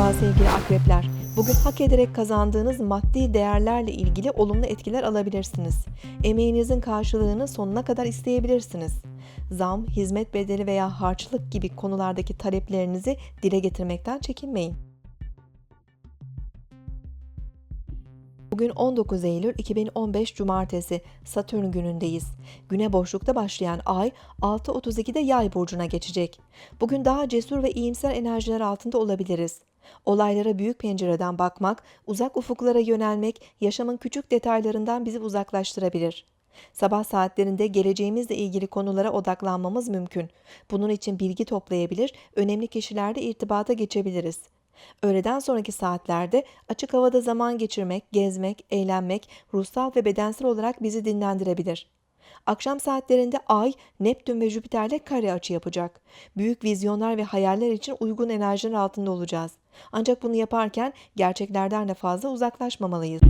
Merhaba sevgili akrepler. Bugün hak ederek kazandığınız maddi değerlerle ilgili olumlu etkiler alabilirsiniz. Emeğinizin karşılığını sonuna kadar isteyebilirsiniz. Zam, hizmet bedeli veya harçlık gibi konulardaki taleplerinizi dile getirmekten çekinmeyin. Bugün 19 Eylül 2015 Cumartesi Satürn günündeyiz. Güne boşlukta başlayan ay 6.32'de yay burcuna geçecek. Bugün daha cesur ve iyimser enerjiler altında olabiliriz. Olaylara büyük pencereden bakmak, uzak ufuklara yönelmek, yaşamın küçük detaylarından bizi uzaklaştırabilir. Sabah saatlerinde geleceğimizle ilgili konulara odaklanmamız mümkün. Bunun için bilgi toplayabilir, önemli kişilerle irtibata geçebiliriz. Öğleden sonraki saatlerde açık havada zaman geçirmek, gezmek, eğlenmek ruhsal ve bedensel olarak bizi dinlendirebilir. Akşam saatlerinde Ay, Neptün ve Jüpiter'le kare açı yapacak. Büyük vizyonlar ve hayaller için uygun enerjinin altında olacağız. Ancak bunu yaparken gerçeklerden de fazla uzaklaşmamalıyız.